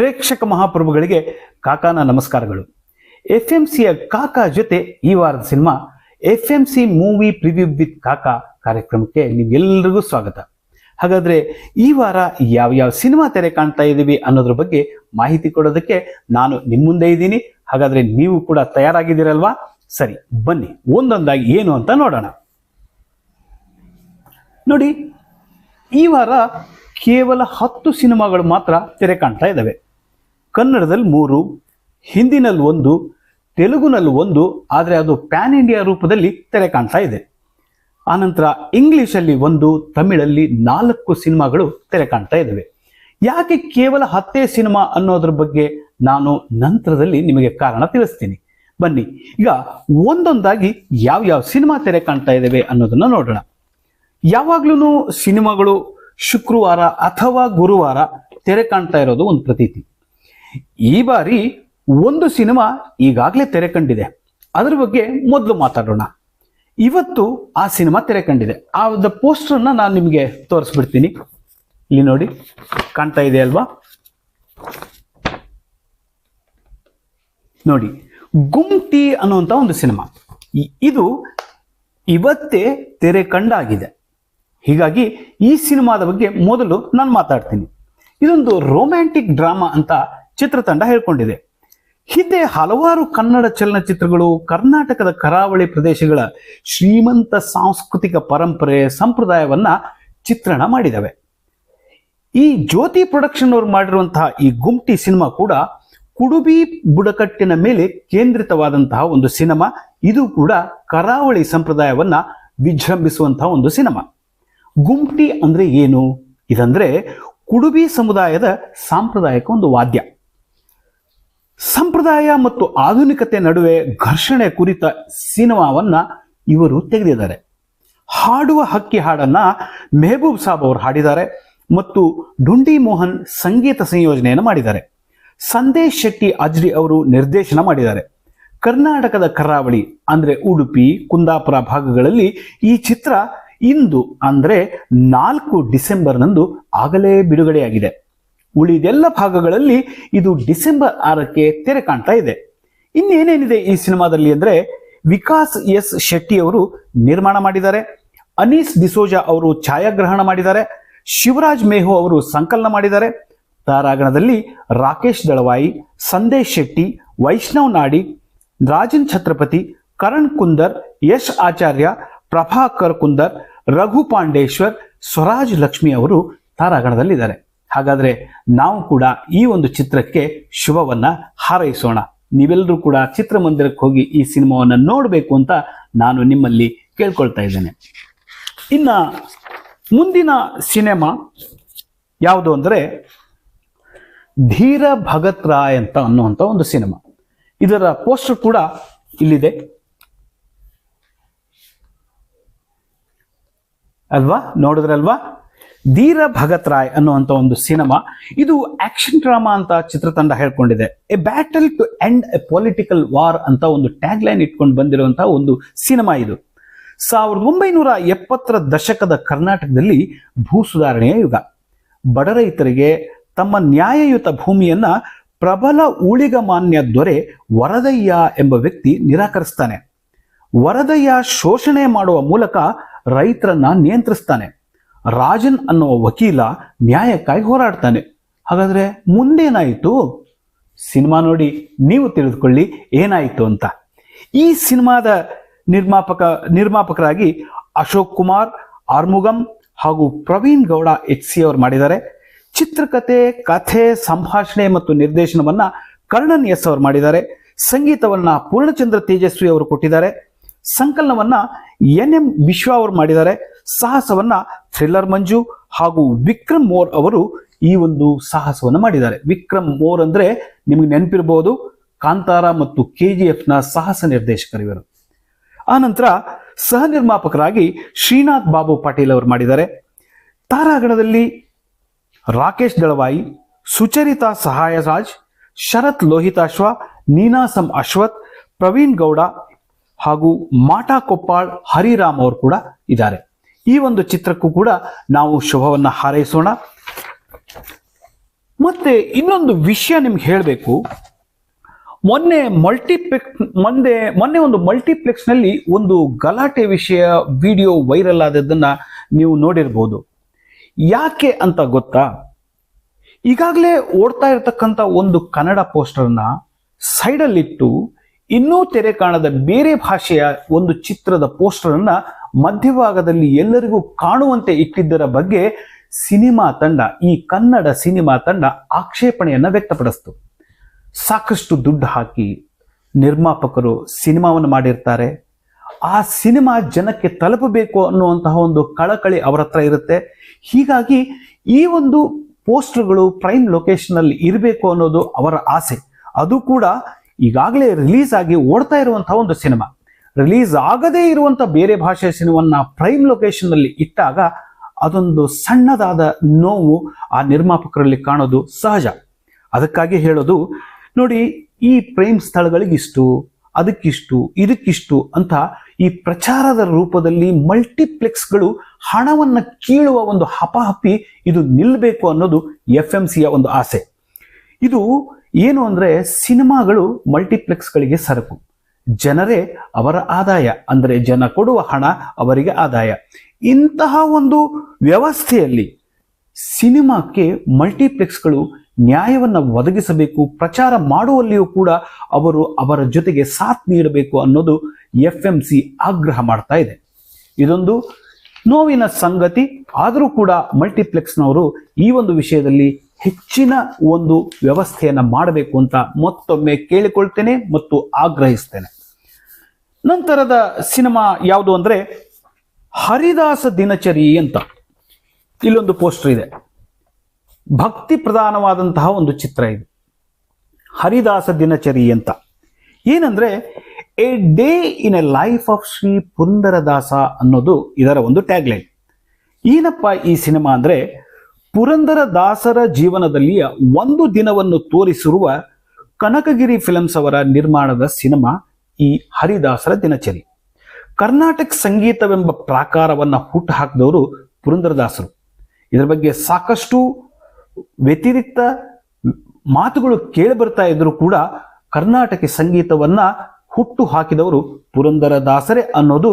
ಪ್ರೇಕ್ಷಕ ಮಹಾಪ್ರಭುಗಳಿಗೆ ಕಾಕಾನ ನಮಸ್ಕಾರಗಳು. F M ಸಿಯ ಕಾಕಾ ಜೊತೆ ಈ ವಾರದ cinema F M C movie preview with Kaka ಕಾರ್ಯಕ್ರಮಕ್ಕೆ ನಿಮ್ಗೆಲ್ರಿಗೂ ಸ್ವಾಗತ. ಹಾಗಾದ್ರೆ ಈ ವಾರ ಯಾವ ಯಾವ ಸಿನಿಮಾ ತೆರೆ ಕಾಣ್ತಾ ಇದ್ದೀವಿ ಅನ್ನೋದ್ರ ಬಗ್ಗೆ ಮಾಹಿತಿ ಕೊಡೋದಕ್ಕೆ ನಾನು ನಿಮ್ಮ ಮುಂದೆ ಇದ್ದೀನಿ. ಹಾಗಾದ್ರೆ ನೀವು ಕೂಡ ತಯಾರಾಗಿದ್ದೀರಲ್ವಾ? ಸರಿ, ಬನ್ನಿ, ಒಂದೊಂದಾಗಿ ಏನು ಅಂತ ನೋಡೋಣ. ನೋಡಿ, ಈ ವಾರ ಕೇವಲ ಹತ್ತು ಸಿನಿಮಾಗಳು ಮಾತ್ರ ತೆರೆ ಕಾಣ್ತಾ ಇದ್ದಾವೆ. ಕನ್ನಡದಲ್ಲಿ ಮೂರು, ಹಿಂದಿನಲ್ಲಿ ಒಂದು, ತೆಲುಗುನಲ್ಲಿ ಒಂದು, ಆದರೆ ಅದು ಪ್ಯಾನ್ ಇಂಡಿಯಾ ರೂಪದಲ್ಲಿ ತೆರೆ ಕಾಣ್ತಾ ಇದೆ. ಆನಂತರ ಇಂಗ್ಲೀಷಲ್ಲಿ ಒಂದು, ತಮಿಳಲ್ಲಿ ನಾಲ್ಕು ಸಿನಿಮಾಗಳು ತೆರೆ ಕಾಣ್ತಾ ಇದ್ದಾವೆ. ಯಾಕೆ ಕೇವಲ ಹತ್ತೇ ಸಿನಿಮಾ ಅನ್ನೋದ್ರ ಬಗ್ಗೆ ನಾನು ನಂತರದಲ್ಲಿ ನಿಮಗೆ ಕಾರಣ ತಿಳಿಸ್ತೀನಿ. ಬನ್ನಿ, ಈಗ ಒಂದೊಂದಾಗಿ ಯಾವ ಯಾವ ಸಿನಿಮಾ ತೆರೆ ಕಾಣ್ತಾ ಇದ್ದಾವೆ ಅನ್ನೋದನ್ನು ನೋಡೋಣ. ಯಾವಾಗ್ಲೂ ಸಿನಿಮಾಗಳು ಶುಕ್ರವಾರ ಅಥವಾ ಗುರುವಾರ ತೆರೆ ಕಾಣ್ತಾ ಇರೋದು ಒಂದು ಪ್ರತೀತಿ. ಈ ಬಾರಿ ಒಂದು ಸಿನಿಮಾ ಈಗಾಗಲೇ ತೆರೆ ಕಂಡಿದೆ. ಅದರ ಬಗ್ಗೆ ಮೊದಲು ಮಾತಾಡೋಣ. ಇವತ್ತು ಆ ಸಿನಿಮಾ ತೆರೆ ಕಂಡಿದೆ. ಪೋಸ್ಟರ್ ಪೋಸ್ಟರ್ನ ನಾನು ನಿಮಗೆ ತೋರಿಸ್ಬಿಡ್ತೀನಿ. ಇಲ್ಲಿ ನೋಡಿ, ಕಾಣ್ತಾ ಇದೆ ಅಲ್ವಾ? ನೋಡಿ, ಗುಮ್ಟಿ ಅನ್ನುವಂಥ ಒಂದು ಸಿನಿಮಾ. ಇದು ಇವತ್ತೇ ತೆರೆ ಕಂಡಾಗಿದೆ. ಹೀಗಾಗಿ ಈ ಸಿನಿಮಾದ ಬಗ್ಗೆ ಮೊದಲು ನಾನು ಮಾತಾಡ್ತೀನಿ. ಇದೊಂದು ರೊಮ್ಯಾಂಟಿಕ್ ಡ್ರಾಮಾ ಅಂತ ಚಿತ್ರತಂಡ ಹೇಳ್ಕೊಂಡಿದೆ. ಹಿಂದೆ ಹಲವಾರು ಕನ್ನಡ ಚಲನಚಿತ್ರಗಳು ಕರ್ನಾಟಕದ ಕರಾವಳಿ ಪ್ರದೇಶಗಳ ಶ್ರೀಮಂತ ಸಾಂಸ್ಕೃತಿಕ ಪರಂಪರೆ ಸಂಪ್ರದಾಯವನ್ನ ಚಿತ್ರಣ ಮಾಡಿದವೆ. ಈ ಜ್ಯೋತಿ ಪ್ರೊಡಕ್ಷನ್ ಅವರು ಮಾಡಿರುವಂತಹ ಈ ಗುಮ್ಟಿ ಸಿನಿಮಾ ಕೂಡ ಕುಡುಬಿ ಬುಡಕಟ್ಟಿನ ಮೇಲೆ ಕೇಂದ್ರಿತವಾದಂತಹ ಒಂದು ಸಿನಿಮಾ. ಇದು ಕೂಡ ಕರಾವಳಿ ಸಂಪ್ರದಾಯವನ್ನ ವಿಜೃಂಭಿಸುವಂತಹ ಒಂದು ಸಿನಿಮಾ. ಗುಮ್ಟಿ ಅಂದ್ರೆ ಏನು? ಇದಂದ್ರೆ ಕುಡುಬಿ ಸಮುದಾಯದ ಸಾಂಪ್ರದಾಯಿಕ ಒಂದು ವಾದ್ಯ. ಸಂಪ್ರದಾಯ ಮತ್ತು ಆಧುನಿಕತೆ ನಡುವೆ ಘರ್ಷಣೆ ಕುರಿತ ಸಿನಿಮಾವನ್ನ ಇವರು ತೆಗೆದಿದ್ದಾರೆ. ಹಾಡುವ ಹಕ್ಕಿ ಹಾಡನ್ನ ಮೆಹಬೂಬ್ ಸಾಬ್ ಅವರು ಹಾಡಿದ್ದಾರೆ ಮತ್ತು ಡುಂಡಿ ಮೋಹನ್ ಸಂಗೀತ ಸಂಯೋಜನೆಯನ್ನು ಮಾಡಿದ್ದಾರೆ. ಸಂದೇಶ್ ಶೆಟ್ಟಿ ಅಜ್ರಿ ಅವರು ನಿರ್ದೇಶನ ಮಾಡಿದ್ದಾರೆ. ಕರ್ನಾಟಕದ ಕರಾವಳಿ ಅಂದ್ರೆ ಉಡುಪಿ, ಕುಂದಾಪುರ ಭಾಗಗಳಲ್ಲಿ ಈ ಚಿತ್ರ ಇಂದು ಅಂದ್ರೆ ನಾಲ್ಕು ಡಿಸೆಂಬರ್ನಂದು ಆಗಲೇ ಬಿಡುಗಡೆಯಾಗಿದೆ. ಉಳಿದೆಲ್ಲ ಭಾಗಗಳಲ್ಲಿ ಇದು ಡಿಸೆಂಬರ್ ಆರಕ್ಕೆ ತೆರೆ ಕಾಣ್ತಾ ಇದೆ. ಇನ್ನೇನೇನಿದೆ ಈ ಸಿನಿಮಾದಲ್ಲಿ ಅಂದ್ರೆ ವಿಕಾಸ್ ಎಸ್ ಶೆಟ್ಟಿ ಅವರು ನಿರ್ಮಾಣ ಮಾಡಿದ್ದಾರೆ. ಅನೀಸ್ ಡಿಸೋಜಾ ಅವರು ಛಾಯಾಗ್ರಹಣ ಮಾಡಿದ್ದಾರೆ. ಶಿವರಾಜ್ ಮೇಹು ಅವರು ಸಂಕಲನ ಮಾಡಿದ್ದಾರೆ. ತಾರಾಗಣದಲ್ಲಿ ರಾಕೇಶ್ ದಳವಾಯಿ, ಸಂದೇಶ್ ಶೆಟ್ಟಿ, ವೈಷ್ಣವ್ ನಾಡಿ, ರಾಜನ್ ಛತ್ರಪತಿ, ಕರಣ್ ಕುಂದರ್, ಯಶ್ ಆಚಾರ್ಯ, ಪ್ರಭಾಕರ್ ಕುಂದರ್, ರಘು ಪಾಂಡೇಶ್ವರ್, ಸ್ವರಾಜ್ ಲಕ್ಷ್ಮಿ ಅವರು ತಾರಾಗಣದಲ್ಲಿದ್ದಾರೆ. ಹಾಗಾದ್ರೆ ನಾವು ಕೂಡ ಈ ಒಂದು ಚಿತ್ರಕ್ಕೆ ಶುಭವನ್ನ ಹಾರೈಸೋಣ. ನೀವೆಲ್ಲರೂ ಕೂಡ ಚಿತ್ರಮಂದಿರಕ್ಕೆ ಹೋಗಿ ಈ ಸಿನಿಮಾವನ್ನ ನೋಡಬೇಕು ಅಂತ ನಾನು ನಿಮ್ಮಲ್ಲಿ ಕೇಳ್ಕೊಳ್ತಾ ಇದ್ದೇನೆ. ಇನ್ನ ಮುಂದಿನ ಸಿನಿಮಾ ಯಾವುದು ಅಂದರೆ ಧೀರ ಭಗತ್ ರಾಯ್ ಅಂತ ಅನ್ನುವಂಥ ಒಂದು ಸಿನಿಮಾ. ಇದರ ಪೋಸ್ಟರ್ ಕೂಡ ಇಲ್ಲಿದೆ. ಅಲ್ವಾ? ನೋಡಿದ್ರಲ್ವಾ? ಧೀರ ಭಗತ್ ರಾಯ್ ಅನ್ನುವಂಥ ಒಂದು ಸಿನಿಮಾ. ಇದು ಆಕ್ಷನ್ ಡ್ರಾಮಾ ಅಂತ ಚಿತ್ರತಂಡ ಹೇಳ್ಕೊಂಡಿದೆ. A battle to end a political war ಅಂತ ಒಂದು ಟ್ಯಾಗ್ ಲೈನ್ ಇಟ್ಕೊಂಡು ಬಂದಿರುವಂತಹ ಒಂದು ಸಿನಿಮಾ ಇದು. ಸಾವಿರದ ಒಂಬೈನೂರ ಎಪ್ಪತ್ತರ ದಶಕದ ಕರ್ನಾಟಕದಲ್ಲಿ ಭೂ ಸುಧಾರಣೆಯ ಯುಗ. ಬಡ ರೈತರಿಗೆ ತಮ್ಮ ನ್ಯಾಯಯುತ ಭೂಮಿಯನ್ನ ಪ್ರಬಲ ಊಳಿಗಮಾನ್ಯ ದೊರೆ ವರದಯ್ಯ ಎಂಬ ವ್ಯಕ್ತಿ ನಿರಾಕರಿಸ್ತಾನೆ. ವರದಯ್ಯ ಶೋಷಣೆ ಮಾಡುವ ಮೂಲಕ ರೈತರನ್ನ ನಿಯಂತ್ರಿಸ್ತಾನೆ. ರಾಜನ್ ಅನ್ನೋ ವಕೀಲ ನ್ಯಾಯಕ್ಕಾಗಿ ಹೋರಾಡ್ತಾನೆ. ಹಾಗಾದ್ರೆ ಮುಂದೇನಾಯಿತು? ಸಿನಿಮಾ ನೋಡಿ ನೀವು ತಿಳಿದುಕೊಳ್ಳಿ ಏನಾಯಿತು ಅಂತ. ಈ ಸಿನಿಮಾದ ನಿರ್ಮಾಪಕ, ನಿರ್ಮಾಪಕರಾಗಿ ಅಶೋಕ್ ಕುಮಾರ್, ಆರ್ಮುಗಂ ಹಾಗೂ ಪ್ರವೀಣ್ ಗೌಡ ಎಚ್ ಸಿ ಅವರು ಮಾಡಿದ್ದಾರೆ. ಚಿತ್ರಕಥೆ ಕಥೆ, ಸಂಭಾಷಣೆ ಮತ್ತು ನಿರ್ದೇಶನವನ್ನು ಕರ್ಣನ್ ಎಸ್ ಅವರು ಮಾಡಿದ್ದಾರೆ. ಸಂಗೀತವನ್ನ ಪೂರ್ಣಚಂದ್ರ ತೇಜಸ್ವಿ ಅವರು ಕೊಟ್ಟಿದ್ದಾರೆ. ಸಂಕಲನವನ್ನ ಎನ್ ಎಂ ವಿಶ್ವ ಅವರು ಮಾಡಿದ್ದಾರೆ. ಸಾಹಸವನ್ನ ಥ್ರಿಲ್ಲರ್ ಮಂಜು ಹಾಗೂ ವಿಕ್ರಮ್ ಮೋರ್ ಅವರು ಈ ಒಂದು ಸಾಹಸವನ್ನು ಮಾಡಿದ್ದಾರೆ. ವಿಕ್ರಮ್ ಮೋರ್ ಅಂದ್ರೆ ನಿಮಗೆ ನೆನಪಿರಬಹುದು ಕಾಂತಾರ ಮತ್ತು ಕೆ ಜಿ ನ ಸಾಹಸ ನಿರ್ದೇಶಕರು ಇವರು. ಆನಂತರ ಸಹ ನಿರ್ಮಾಪಕರಾಗಿ ಶ್ರೀನಾಥ್ ಬಾಬು ಪಾಟೀಲ್ ಅವರು ಮಾಡಿದ್ದಾರೆ. ತಾರಾಗಣದಲ್ಲಿ ರಾಕೇಶ್ ದಳವಾಯಿ, ಸುಚರಿತಾ ಸಹಾಯರಾಜ್, ಶರತ್ ಲೋಹಿತಾಶ್ವ ನೀನಾಸಂ ಅಶ್ವಥ್, ಪ್ರವೀಣ್ ಗೌಡ ಹಾಗೂ ಮಾಟಾ ಕೊಪ್ಪಾಳ್, ಹರಿರಾಮ್ ಅವರು ಕೂಡ ಇದ್ದಾರೆ. ಈ ಒಂದು ಚಿತ್ರಕ್ಕೂ ಕೂಡ ನಾವು ಶುಭವನ್ನು ಹಾರೈಸೋಣ. ಮತ್ತೆ ಇನ್ನೊಂದು ವಿಷಯ ನಿಮ್ಗೆ ಹೇಳಬೇಕು. ಮೊನ್ನೆ ಮಲ್ಟಿಪ್ಲೆಕ್ಸ್ ಮೊನ್ನೆ ಮೊನ್ನೆ ಒಂದು ಮಲ್ಟಿಪ್ಲೆಕ್ಸ್ನಲ್ಲಿ ಒಂದು ಗಲಾಟೆ ವಿಷಯ ವಿಡಿಯೋ ವೈರಲ್ ಆದದ್ದನ್ನ ನೀವು ನೋಡಿರ್ಬೋದು. ಯಾಕೆ ಅಂತ ಗೊತ್ತಾ? ಈಗಾಗಲೇ ಓಡ್ತಾ ಇರತಕ್ಕಂಥ ಒಂದು ಕನ್ನಡ ಪೋಸ್ಟರ್ನ ಸೈಡಲ್ಲಿಟ್ಟು ಇನ್ನೂ ತೆರೆ ಕಾಣದ ಬೇರೆ ಭಾಷೆಯ ಒಂದು ಚಿತ್ರದ ಪೋಸ್ಟರನ್ನ ಮಧ್ಯಭಾಗದಲ್ಲಿ ಎಲ್ಲರಿಗೂ ಕಾಣುವಂತೆ ಇಟ್ಟಿದ್ದರ ಬಗ್ಗೆ ಸಿನಿಮಾ ತಂಡ, ಈ ಕನ್ನಡ ಸಿನಿಮಾ ತಂಡ ಆಕ್ಷೇಪಣೆಯನ್ನು ವ್ಯಕ್ತಪಡಿಸ್ತು. ಸಾಕಷ್ಟು ದುಡ್ಡು ಹಾಕಿ ನಿರ್ಮಾಪಕರು ಸಿನಿಮಾವನ್ನು ಮಾಡಿರ್ತಾರೆ. ಆ ಸಿನಿಮಾ ಜನಕ್ಕೆ ತಲುಪಬೇಕು ಅನ್ನುವಂತಹ ಒಂದು ಕಳಕಳಿ ಅವರ ಹತ್ರ ಇರುತ್ತೆ. ಹೀಗಾಗಿ ಈ ಒಂದು ಪೋಸ್ಟರ್ಗಳು ಪ್ರೈಮ್ ಲೊಕೇಶನ್ ಅಲ್ಲಿ ಇರಬೇಕು ಅನ್ನೋದು ಅವರ ಆಸೆ. ಅದು ಕೂಡ ಈಗಾಗಲೇ ರಿಲೀಸ್ ಆಗಿ ಓಡ್ತಾ ಇರುವಂತಹ ಒಂದು ಸಿನಿಮಾ. ರಿಲೀಸ್ ಆಗದೇ ಇರುವಂಥ ಬೇರೆ ಭಾಷೆಯ ಸಿನಿಮಾವನ್ನು ಪ್ರೈಮ್ ಲೊಕೇಶನ್ ಅಲ್ಲಿ ಇಟ್ಟಾಗ ಅದೊಂದು ಸಣ್ಣದಾದ ನೋವು ಆ ನಿರ್ಮಾಪಕರಲ್ಲಿ ಕಾಣೋದು ಸಹಜ. ಅದಕ್ಕಾಗಿ ಹೇಳೋದು, ನೋಡಿ ಈ ಪ್ರೇಮ್ ಸ್ಥಳಗಳಿಗಿಷ್ಟು, ಅದಕ್ಕಿಷ್ಟು, ಇದಕ್ಕಿಷ್ಟು ಅಂತ ಈ ಪ್ರಚಾರದ ರೂಪದಲ್ಲಿ ಮಲ್ಟಿಪ್ಲೆಕ್ಸ್ಗಳು ಹಣವನ್ನ ಕೀಳುವ ಒಂದು ಹಪಹಪಿ ಇದು ನಿಲ್ಲಬೇಕು ಅನ್ನೋದು ಎಫ್ ಎಂ ಸಿಯ ಒಂದು ಆಸೆ. ಇದು ಏನು ಅಂದ್ರೆ ಸಿನಿಮಾಗಳು ಮಲ್ಟಿಪ್ಲೆಕ್ಸ್ಗಳಿಗೆ ಸರಕು. ಜನರೇ ಅವರ ಆದಾಯ, ಅಂದರೆ ಜನ ಕೊಡುವ ಹಣ ಅವರಿಗೆ ಆದಾಯ. ಇಂತಹ ಒಂದು ವ್ಯವಸ್ಥೆಯಲ್ಲಿ ಸಿನಿಮಾಕ್ಕೆ ಮಲ್ಟಿಪ್ಲೆಕ್ಸ್ಗಳು ನ್ಯಾಯವನ್ನು ಒದಗಿಸಬೇಕು, ಪ್ರಚಾರ ಮಾಡುವಲ್ಲಿಯೂ ಕೂಡ ಅವರು ಅವರ ಜೊತೆಗೆ ಸಾಥ್ ನೀಡಬೇಕು ಅನ್ನೋದು ಎಫ್ ಎಂ ಸಿ ಆಗ್ರಹ ಮಾಡ್ತಾ ಇದೆ. ಇದೊಂದು ನೋವಿನ ಸಂಗತಿ, ಆದರೂ ಕೂಡ ಮಲ್ಟಿಪ್ಲೆಕ್ಸ್ನವರು ಈ ಒಂದು ವಿಷಯದಲ್ಲಿ ಹೆಚ್ಚಿನ ಒಂದು ವ್ಯವಸ್ಥೆಯನ್ನು ಮಾಡಬೇಕು ಅಂತ ಮತ್ತೊಮ್ಮೆ ಕೇಳಿಕೊಳ್ತೇನೆ ಮತ್ತು ಆಗ್ರಹಿಸ್ತೇನೆ. ನಂತರದ ಸಿನಿಮಾ ಯಾವುದು ಅಂದರೆ ಹರಿದಾಸ ದಿನಚರಿ ಅಂತ. ಇಲ್ಲೊಂದು ಪೋಸ್ಟರ್ ಇದೆ. ಭಕ್ತಿ ಪ್ರಧಾನವಾದಂತಹ ಒಂದು ಚಿತ್ರ ಇದು. ಹರಿದಾಸ ದಿನಚರಿ ಅಂತ. ಏನಂದ್ರೆ, a day in a life of Shri Purandaradasa ಅನ್ನೋದು ಇದರ ಒಂದು ಟ್ಯಾಗ್ಲೈನ್. ಏನಪ್ಪ ಈ ಸಿನಿಮಾ ಅಂದ್ರೆ, ಪುರಂದರದಾಸರ ಜೀವನದಲ್ಲಿಯ ಒಂದು ದಿನವನ್ನು ತೋರಿಸಿರುವ ಕನಕಗಿರಿ ಫಿಲಮ್ಸ್ ಅವರ ನಿರ್ಮಾಣದ ಸಿನಿಮಾ ಈ ಹರಿದಾಸರ ದಿನಚರಿ. ಕರ್ನಾಟಕ ಸಂಗೀತವೆಂಬ ಪ್ರಾಕಾರವನ್ನು ಹುಟ್ಟು ಹಾಕಿದವರು ಪುರಂದರದಾಸರು. ಇದರ ಬಗ್ಗೆ ಸಾಕಷ್ಟು ವ್ಯತಿರಿಕ್ತ ಮಾತುಗಳು ಕೇಳಿ ಬರ್ತಾ ಇದ್ರು ಕೂಡ ಕರ್ನಾಟಕ ಸಂಗೀತವನ್ನ ಹುಟ್ಟು ಹಾಕಿದವರು ಪುರಂದರದಾಸರೇ ಅನ್ನೋದು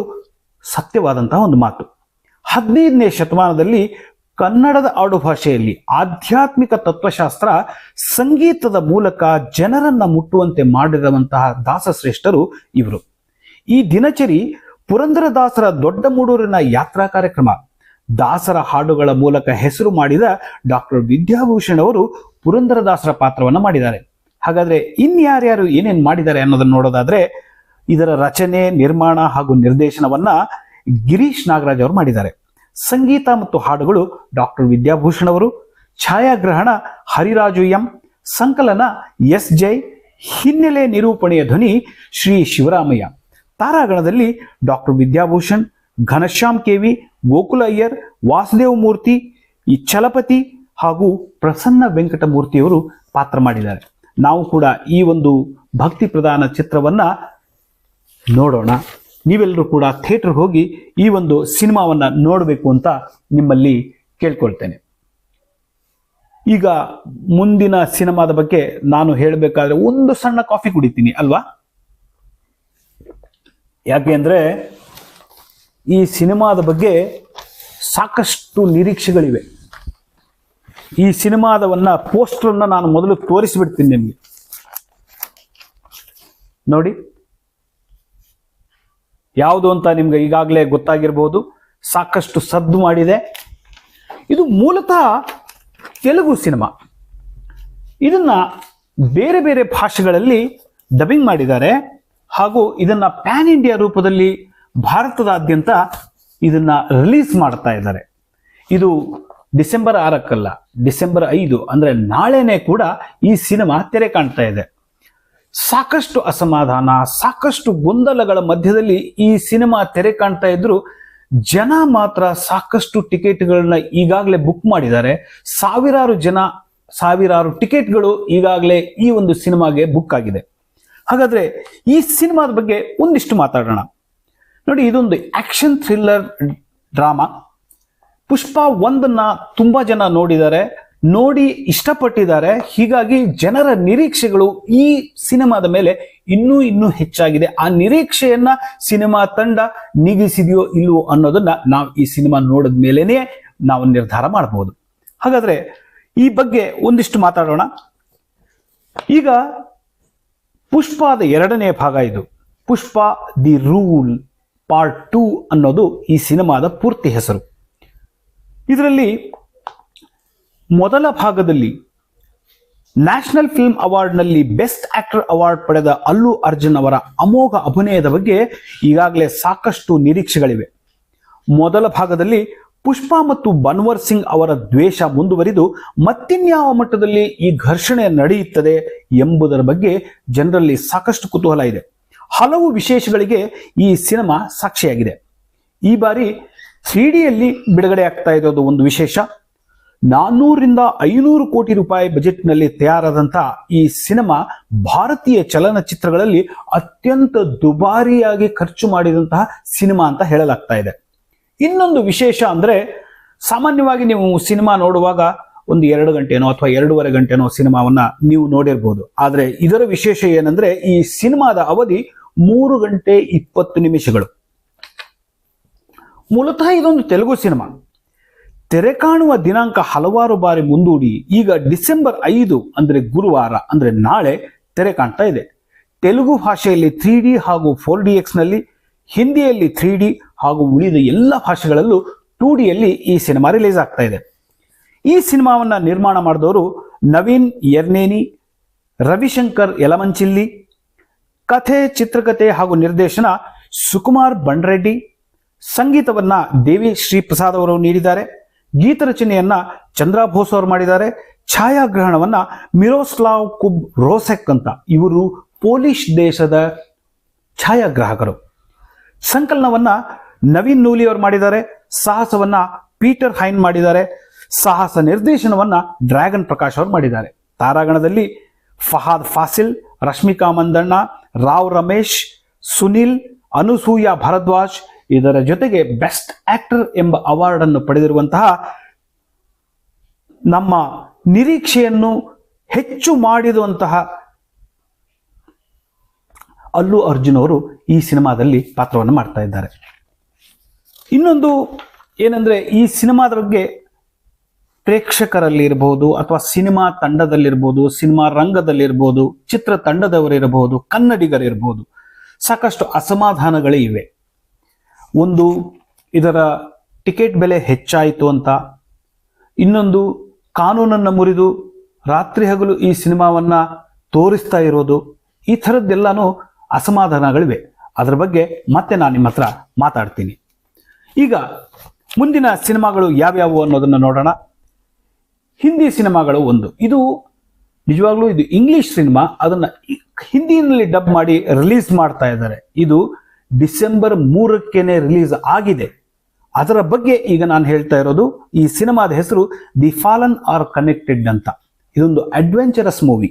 ಸತ್ಯವಾದಂತಹ ಒಂದು ಮಾತು. ಹದಿನೈದನೇ ಶತಮಾನದಲ್ಲಿ ಕನ್ನಡದ ಆಡುಭಾಷೆಯಲ್ಲಿ ಆಧ್ಯಾತ್ಮಿಕ ತತ್ವಶಾಸ್ತ್ರ ಸಂಗೀತದ ಮೂಲಕ ಜನರನ್ನ ಮುಟ್ಟುವಂತೆ ಮಾಡಿರುವಂತಹ ದಾಸಶ್ರೇಷ್ಠರು ಇವರು. ಈ ದಿನಚರಿ ಪುರಂದರದಾಸರ ದೊಡ್ಡ ಮೂಡೂರಿನ ಯಾತ್ರಾ ಕಾರ್ಯಕ್ರಮ, ದಾಸರ ಹಾಡುಗಳ ಮೂಲಕ ಹೆಸರು ಮಾಡಿದ ಡಾಕ್ಟರ್ ವಿದ್ಯಾಭೂಷಣ್ ಅವರು ಪುರಂದರದಾಸರ ಪಾತ್ರವನ್ನು ಮಾಡಿದ್ದಾರೆ. ಹಾಗಾದ್ರೆ ಇನ್ಯಾರ್ಯಾರು ಏನೇನು ಮಾಡಿದ್ದಾರೆ ಅನ್ನೋದನ್ನ ನೋಡೋದಾದ್ರೆ ಇದರ ರಚನೆ, ನಿರ್ಮಾಣ ಹಾಗೂ ನಿರ್ದೇಶನವನ್ನ ಗಿರೀಶ್ ನಾಗರಾಜ್ ಅವರು ಮಾಡಿದ್ದಾರೆ. ಸಂಗೀತ ಮತ್ತು ಹಾಡುಗಳು ಡಾಕ್ಟರ್ ವಿದ್ಯಾಭೂಷಣ್ ಅವರು, ಛಾಯಾಗ್ರಹಣ ಹರಿರಾಜು ಎಂ, ಸಂಕಲನ ಎಸ್ ಜೈ, ಹಿನ್ನೆಲೆ ನಿರೂಪಣೆಯ ಧ್ವನಿ Shri Shivaramaiah. ತಾರಾಗಣದಲ್ಲಿ doctor Vidyabhushan, Ghanashyam KV Gokula Iyer, Vasudeva Murthy, E Chalapathi ಹಾಗೂ ಪ್ರಸನ್ನ ವೆಂಕಟಮೂರ್ತಿಯವರು ಪಾತ್ರ ಮಾಡಿದ್ದಾರೆ. ನಾವು ಕೂಡ ಈ ಒಂದು ಭಕ್ತಿ ಪ್ರಧಾನ ಚಿತ್ರವನ್ನು ನೋಡೋಣ. ನೀವೆಲ್ಲರೂ ಕೂಡ ಥಿಯೇಟರ್ ಹೋಗಿ ಈ ಒಂದು ಸಿನಿಮಾವನ್ನ ನೋಡಬೇಕು ಅಂತ ನಿಮ್ಮಲ್ಲಿ ಕೇಳ್ಕೊಳ್ತೇನೆ. ಈಗ ಮುಂದಿನ ಸಿನಿಮಾದ ಬಗ್ಗೆ ನಾನು ಹೇಳಬೇಕಾದ್ರೆ ಒಂದು ಸಣ್ಣ ಕಾಫಿ ಕುಡಿತೀನಿ, ಅಲ್ವಾ? ಯಾಕೆ ಅಂದ್ರೆ ಈ ಸಿನಿಮಾದ ಬಗ್ಗೆ ಸಾಕಷ್ಟು ನಿರೀಕ್ಷೆಗಳಿವೆ. ಈ ಸಿನಿಮಾದವನ್ನ ಪೋಸ್ಟರ್ನ ನಾನು ಮೊದಲು ತೋರಿಸಿಬಿಡ್ತೀನಿ ನಿಮಗೆ. ನೋಡಿ. ಯಾವುದು ಅಂತ ನಿಮ್ಗೆ ಈಗಾಗಲೇ ಗೊತ್ತಾಗಿರ್ಬೋದು. ಸಾಕಷ್ಟು ಸದ್ದು ಮಾಡಿದೆ. ಇದು ಮೂಲತಃ ತೆಲುಗು ಸಿನಿಮಾ. ಇದನ್ನು ಬೇರೆ ಬೇರೆ ಭಾಷೆಗಳಲ್ಲಿ ಡಬ್ಬಿಂಗ್ ಮಾಡಿದ್ದಾರೆ. ಹಾಗೂ ಇದನ್ನು ಪ್ಯಾನ್ ಇಂಡಿಯಾ ರೂಪದಲ್ಲಿ ಭಾರತದಾದ್ಯಂತ ಇದನ್ನು ರಿಲೀಸ್ ಮಾಡ್ತಾ ಇದ್ದಾರೆ. ಇದು ಡಿಸೆಂಬರ್ ಆರಕ್ಕಲ್ಲ, ಡಿಸೆಂಬರ್ ಐದು, ಅಂದರೆ ನಾಳೆನೇ ಕೂಡ ಈ ಸಿನಿಮಾ ತೆರೆ ಕಾಣ್ತಾ ಇದೆ. ಸಾಕಷ್ಟು ಅಸಮಾಧಾನ, ಸಾಕಷ್ಟು ಗೊಂದಲಗಳ ಮಧ್ಯದಲ್ಲಿ ಈ ಸಿನಿಮಾ ತೆರೆ ಕಾಣ್ತಾ ಇದ್ರು. ಜನ ಮಾತ್ರ ಸಾಕಷ್ಟು ಟಿಕೆಟ್ಗಳನ್ನ ಈಗಾಗಲೇ ಬುಕ್ ಮಾಡಿದ್ದಾರೆ. ಸಾವಿರಾರು ಜನ, ಸಾವಿರಾರು ಟಿಕೆಟ್ಗಳು ಈಗಾಗಲೇ ಈ ಒಂದು ಸಿನಿಮಾಗೆ ಬುಕ್ ಆಗಿದೆ. ಹಾಗಾದ್ರೆ ಈ ಸಿನಿಮಾದ ಬಗ್ಗೆ ಒಂದಿಷ್ಟು ಮಾತಾಡೋಣ. ನೋಡಿ, ಇದೊಂದು ಆಕ್ಷನ್ ಥ್ರಿಲ್ಲರ್ ಡ್ರಾಮಾ. ಪುಷ್ಪ ಒಂದನ್ನ ತುಂಬಾ ಜನ ನೋಡಿದ್ದಾರೆ. ನೋಡಿ ಇಷ್ಟಪಟ್ಟಿದ್ದಾರೆ. ಹೀಗಾಗಿ ಜನರ ನಿರೀಕ್ಷೆಗಳು ಈ ಸಿನಿಮಾದ ಮೇಲೆ ಇನ್ನೂ ಇನ್ನೂ ಹೆಚ್ಚಾಗಿದೆ. ಆ ನಿರೀಕ್ಷೆಯನ್ನ ಸಿನಿಮಾ ತಂಡ ನೀಗಿಸಿದೆಯೋ ಇಲ್ವೋ ಅನ್ನೋದನ್ನ ನಾವು ಈ ಸಿನಿಮಾ ನೋಡಿದ ಮೇಲೇನೆ ನಾವು ನಿರ್ಧಾರ ಮಾಡಬಹುದು ಹಾಗಾದ್ರೆ ಈ ಬಗ್ಗೆ ಒಂದಿಷ್ಟು ಮಾತಾಡೋಣ. ಈಗ ಪುಷ್ಪದ ಎರಡನೇ ಭಾಗ ಇದು. Pushpa the rule part two ಅನ್ನೋದು ಈ ಸಿನಿಮಾದ ಪೂರ್ತಿ ಹೆಸರು. ಇದರಲ್ಲಿ ಮೊದಲ ಭಾಗದಲ್ಲಿ ನ್ಯಾಷನಲ್ ಫಿಲ್ಮ್ ಅವಾರ್ಡ್ನಲ್ಲಿ ಬೆಸ್ಟ್ ಆಕ್ಟರ್ ಅವಾರ್ಡ್ ಪಡೆದ ಅಲ್ಲು ಅರ್ಜುನ್ ಅವರ ಅಮೋಘ ಅಭಿನಯದ ಬಗ್ಗೆ ಈಗಾಗಲೇ ಸಾಕಷ್ಟು ನಿರೀಕ್ಷೆಗಳಿವೆ. ಮೊದಲ ಭಾಗದಲ್ಲಿ ಪುಷ್ಪಾ ಮತ್ತು ಬನ್ವರ್ ಸಿಂಗ್ ಅವರ ದ್ವೇಷ ಮುಂದುವರಿದು ಮತ್ತಿನ್ಯಾವ ಮಟ್ಟದಲ್ಲಿ ಈ ಘರ್ಷಣೆ ನಡೆಯುತ್ತದೆ ಎಂಬುದರ ಬಗ್ಗೆ ಜನರಲ್ಲಿ ಸಾಕಷ್ಟು ಕುತೂಹಲ ಇದೆ. ಹಲವು ವಿಶೇಷಗಳಿಗೆ ಈ ಸಿನಿಮಾ ಸಾಕ್ಷಿಯಾಗಿದೆ. ಈ ಬಾರಿ ಥ್ರೀ ಡಿಯಲ್ಲಿ ಬಿಡುಗಡೆ ಆಗ್ತಾ ಇರೋದು ಒಂದು ವಿಶೇಷ. ನಾನ್ನೂರಿಂದ ಐನೂರು ಕೋಟಿ ರೂಪಾಯಿ ಬಜೆಟ್ನಲ್ಲಿ ತಯಾರಾದಂಥ ಈ ಸಿನಿಮಾ ಭಾರತೀಯ ಚಲನಚಿತ್ರಗಳಲ್ಲಿ ಅತ್ಯಂತ ದುಬಾರಿಯಾಗಿ ಖರ್ಚು ಮಾಡಿದಂತಹ ಸಿನಿಮಾ ಅಂತ ಹೇಳಲಾಗ್ತಾ ಇದೆ. ಇನ್ನೊಂದು ವಿಶೇಷ ಅಂದ್ರೆ ಸಾಮಾನ್ಯವಾಗಿ ನೀವು ಸಿನಿಮಾ ನೋಡುವಾಗ ಒಂದು ಎರಡು ಗಂಟೆನೋ ಅಥವಾ ಎರಡೂವರೆ ಗಂಟೆನೋ ಸಿನಿಮಾವನ್ನ ನೀವು ನೋಡಿರ್ಬೋದು. ಆದರೆ ಇದರ ವಿಶೇಷ ಏನಂದ್ರೆ ಈ ಸಿನಿಮಾದ ಅವಧಿ ಮೂರು ಗಂಟೆ ಇಪ್ಪತ್ತು ನಿಮಿಷಗಳು. ಮೂಲತಃ ಇದೊಂದು ತೆಲುಗು ಸಿನಿಮಾ. ತೆರೆ ಕಾಣುವ ದಿನಾಂಕ ಹಲವಾರು ಬಾರಿ ಮುಂದೂಡಿ, ಈಗ ಡಿಸೆಂಬರ್ ಐದು ಅಂದರೆ ಗುರುವಾರ ಅಂದರೆ ನಾಳೆ ತೆರೆ ಕಾಣ್ತಾ ಇದೆ. ತೆಲುಗು ಭಾಷೆಯಲ್ಲಿ ತ್ರೀ ಡಿ ಹಾಗೂ ಫೋರ್ ಡಿ ಎಕ್ಸ್ನಲ್ಲಿ ಹಿಂದಿಯಲ್ಲಿ ತ್ರೀ ಡಿ ಹಾಗೂ ಉಳಿದ ಎಲ್ಲ ಭಾಷೆಗಳಲ್ಲೂ ಟೂ ಡಿಯಲ್ಲಿ ಈ ಸಿನಿಮಾ ರಿಲೀಸ್ ಆಗ್ತಾ ಇದೆ. ಈ ಸಿನಿಮಾವನ್ನ ನಿರ್ಮಾಣ ಮಾಡಿದವರು ನವೀನ್ ಯರ್ನೇನಿ, ರವಿಶಂಕರ್ ಯಲಮಂಚಿಲ್ಲಿ, ಕಥೆ ಚಿತ್ರಕಥೆ ಹಾಗೂ ನಿರ್ದೇಶನ ಸುಕುಮಾರ್ ಬಂಡ್ರೆಡ್ಡಿ, ಸಂಗೀತವನ್ನ ದೇವಿ ಶ್ರೀ ಪ್ರಸಾದ್ ಅವರು ನೀಡಿದ್ದಾರೆ. ಗೀತರಚನೆಯನ್ನ ಚಂದ್ರ ಬೋಸ್ ಅವರು ಮಾಡಿದ್ದಾರೆ. ಛಾಯಾಗ್ರಹಣವನ್ನ ಮಿರೋಸ್ಲಾವ್ ಕುಬ್ ರೋಸೆಕ್ ಅಂತ ಇವರು ಪೋಲಿಷ್ ದೇಶದ ಛಾಯಾಗ್ರಾಹಕರು. ಸಂಕಲನವನ್ನ ನವೀನ್ ನೂಲಿ ಅವರು ಮಾಡಿದ್ದಾರೆ. ಸಾಹಸವನ್ನ ಪೀಟರ್ ಹೈನ್ ಮಾಡಿದ್ದಾರೆ. ಸಾಹಸ ನಿರ್ದೇಶನವನ್ನ ಡ್ರ್ಯಾಗನ್ ಪ್ರಕಾಶ್ ಅವರು ಮಾಡಿದ್ದಾರೆ. ತಾರಾಗಣದಲ್ಲಿ ಫಹಾದ್ ಫಾಸಿಲ್, ರಶ್ಮಿಕಾ ಮಂದಣ್ಣ, ರಾವ್ ರಮೇಶ್, ಸುನಿಲ್, ಅನುಸೂಯ ಭರದ್ವಾಜ್ ಇದರ ಜೊತೆಗೆ ಬೆಸ್ಟ್ ಆಕ್ಟರ್ ಎಂಬ ಅವಾರ್ಡ್ ಅನ್ನು ಪಡೆದಿರುವಂತಹ ನಮ್ಮ ನಿರೀಕ್ಷೆಯನ್ನು ಹೆಚ್ಚು ಮಾಡಿರುವಂತಹ ಅಲ್ಲು ಅರ್ಜುನ್ ಅವರು ಈ ಸಿನಿಮಾದಲ್ಲಿ ಪಾತ್ರವನ್ನು ಮಾಡ್ತಾ ಇದ್ದಾರೆ. ಇನ್ನೊಂದು ಏನಂದ್ರೆ ಈ ಸಿನಿಮಾದ ಬಗ್ಗೆ ಪ್ರೇಕ್ಷಕರಲ್ಲಿ ಇರಬಹುದು ಅಥವಾ ಸಿನಿಮಾ ತಂಡದಲ್ಲಿರ್ಬೋದು, ಸಿನಿಮಾ ರಂಗದಲ್ಲಿರ್ಬೋದು ಚಿತ್ರ ತಂಡದವರಿರಬಹುದು ಕನ್ನಡಿಗರಿರ್ಬೋದು ಸಾಕಷ್ಟು ಅಸಮಾಧಾನಗಳೇ ಇವೆ. ಒಂದು ಇದರ ಟಿಕೆಟ್ ಬೆಲೆ ಹೆಚ್ಚಾಯಿತು ಅಂತ. ಇನ್ನೊಂದು ಕಾನೂನನ್ನು ಮುರಿದು ರಾತ್ರಿ ಹಗಲು ಈ ಸಿನಿಮಾವನ್ನು ತೋರಿಸ್ತಾ ಇರೋದು, ಈ ಥರದ್ದೆಲ್ಲನೂ ಅಸಮಾಧಾನಗಳಿವೆ. ಅದರ ಬಗ್ಗೆ ಮತ್ತೆ ನಾನು ನಿಮ್ಮ ಹತ್ರ ಮಾತಾಡ್ತೀನಿ. ಈಗ ಮುಂದಿನ ಸಿನಿಮಾಗಳು ಯಾವ್ಯಾವು ಅನ್ನೋದನ್ನು ನೋಡೋಣ. ಹಿಂದಿ ಸಿನಿಮಾಗಳು ಒಂದು. ಇದು ನಿಜವಾಗ್ಲೂ ಇದು ಇಂಗ್ಲಿಷ್ ಸಿನಿಮಾ. ಅದನ್ನು ಹಿಂದಿನಲ್ಲಿ ಡಬ್ ಮಾಡಿ ರಿಲೀಸ್ ಮಾಡ್ತಾ ಇದ್ದಾರೆ. ಇದು ಡಿಸೆಂಬರ್ ಮೂರಕ್ಕೇನೆ ರಿಲೀಸ್ ಆಗಿದೆ. ಅದರ ಬಗ್ಗೆ ಈಗ ನಾನು ಹೇಳ್ತಾ ಇರೋದು, ಈ ಸಿನಿಮಾದ ಹೆಸರು ದಿ ಫಾಲನ್ ಆರ್ ಕನೆಕ್ಟೆಡ್ ಅಂತ. ಇದೊಂದು ಅಡ್ವೆಂಚರಸ್ ಮೂವಿ.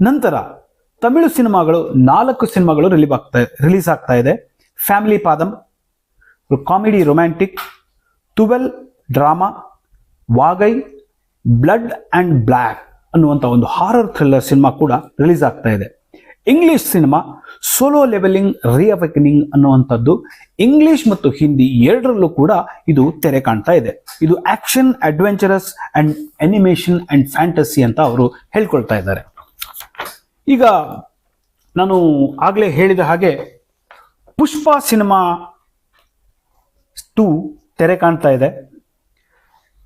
ನಂತರ ತಮಿಳು ಸಿನಿಮಾಗಳು ನಾಲ್ಕು ಸಿನಿಮಾಗಳು ರಿಲೀಸ್ ಆಗ್ತಾ ರಿಲೀಸ್ ಆಗ್ತಾ ಇದೆ. ಫ್ಯಾಮಿಲಿ ಪಾದಂ ಕಾಮಿಡಿ ರೊಮ್ಯಾಂಟಿಕ್, ತುವೆಲ್ ಡ್ರಾಮಾ, ವಾಗೈ, ಬ್ಲಡ್ ಅಂಡ್ ಬ್ಲ್ಯಾಕ್ ಅನ್ನುವಂಥ ಒಂದು ಹಾರರ್ ಥ್ರಿಲ್ಲರ್ ಸಿನಿಮಾ ಕೂಡ ರಿಲೀಸ್ ಆಗ್ತಾ ಇದೆ. English cinema solo levelling reawakening ಅನ್ನುವಂಥದ್ದು ಇಂಗ್ಲಿಷ್ ಮತ್ತು ಹಿಂದಿ ಎರಡರಲ್ಲೂ ಕೂಡ ಇದು ತೆರೆ ಕಾಣ್ತಾ ಇದೆ. ಇದು action adventurous and animation and fantasy ಅಂತ ಅವರು ಹೇಳ್ಕೊಳ್ತಾ ಇದ್ದಾರೆ. ಈಗ ನಾನು ಆಗಲೇ ಹೇಳಿದ ಹಾಗೆ ಪುಷ್ಪ ಸಿನಿಮಾ ಟೂ ತೆರೆ ಕಾಣ್ತಾ ಇದೆ.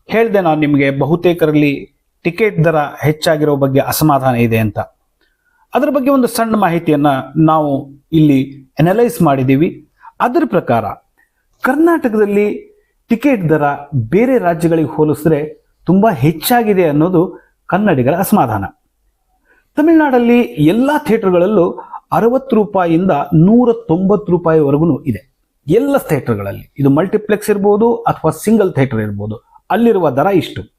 ಹೇಳಿದೆ ನಾನು ನಿಮಗೆ ಬಹುತೇಕರಲ್ಲಿ ಟಿಕೆಟ್ ದರ ಹೆಚ್ಚಾಗಿರೋ ಬಗ್ಗೆ ಅಸಮಾಧಾನ ಇದೆ ಅಂತ. ಅದರ ಬಗ್ಗೆ ಒಂದು ಸಣ್ಣ ಮಾಹಿತಿಯನ್ನ ನಾವು ಇಲ್ಲಿ ಅನಲೈಸ್ ಮಾಡಿದ್ದೀವಿ. ಅದರ ಪ್ರಕಾರ, ಕರ್ನಾಟಕದಲ್ಲಿ ಟಿಕೆಟ್ ದರ ಬೇರೆ ರಾಜ್ಯಗಳಿಗೆ ಹೋಲಿಸಿದ್ರೆ ತುಂಬಾ ಹೆಚ್ಚಾಗಿದೆ ಅನ್ನೋದು ಕನ್ನಡಿಗರ ಅಸಮಾಧಾನ. ತಮಿಳುನಾಡಲ್ಲಿ ಎಲ್ಲ ಥಿಯೇಟರ್ಗಳಲ್ಲೂ ಅರವತ್ತು ರೂಪಾಯಿಯಿಂದ ನೂರ ತೊಂಬತ್ತು ರೂಪಾಯಿವರೆಗೂ ಇದೆ. ಎಲ್ಲ ಥಿಯೇಟರ್ಗಳಲ್ಲಿ. ಇದು ಮಲ್ಟಿಪ್ಲೆಕ್ಸ್ ಇರ್ಬೋದು ಅಥವಾ ಸಿಂಗಲ್ ಥಿಯೇಟರ್ ಇರ್ಬೋದು. ಅಲ್ಲಿರುವ ದರ ಇಷ್ಟು.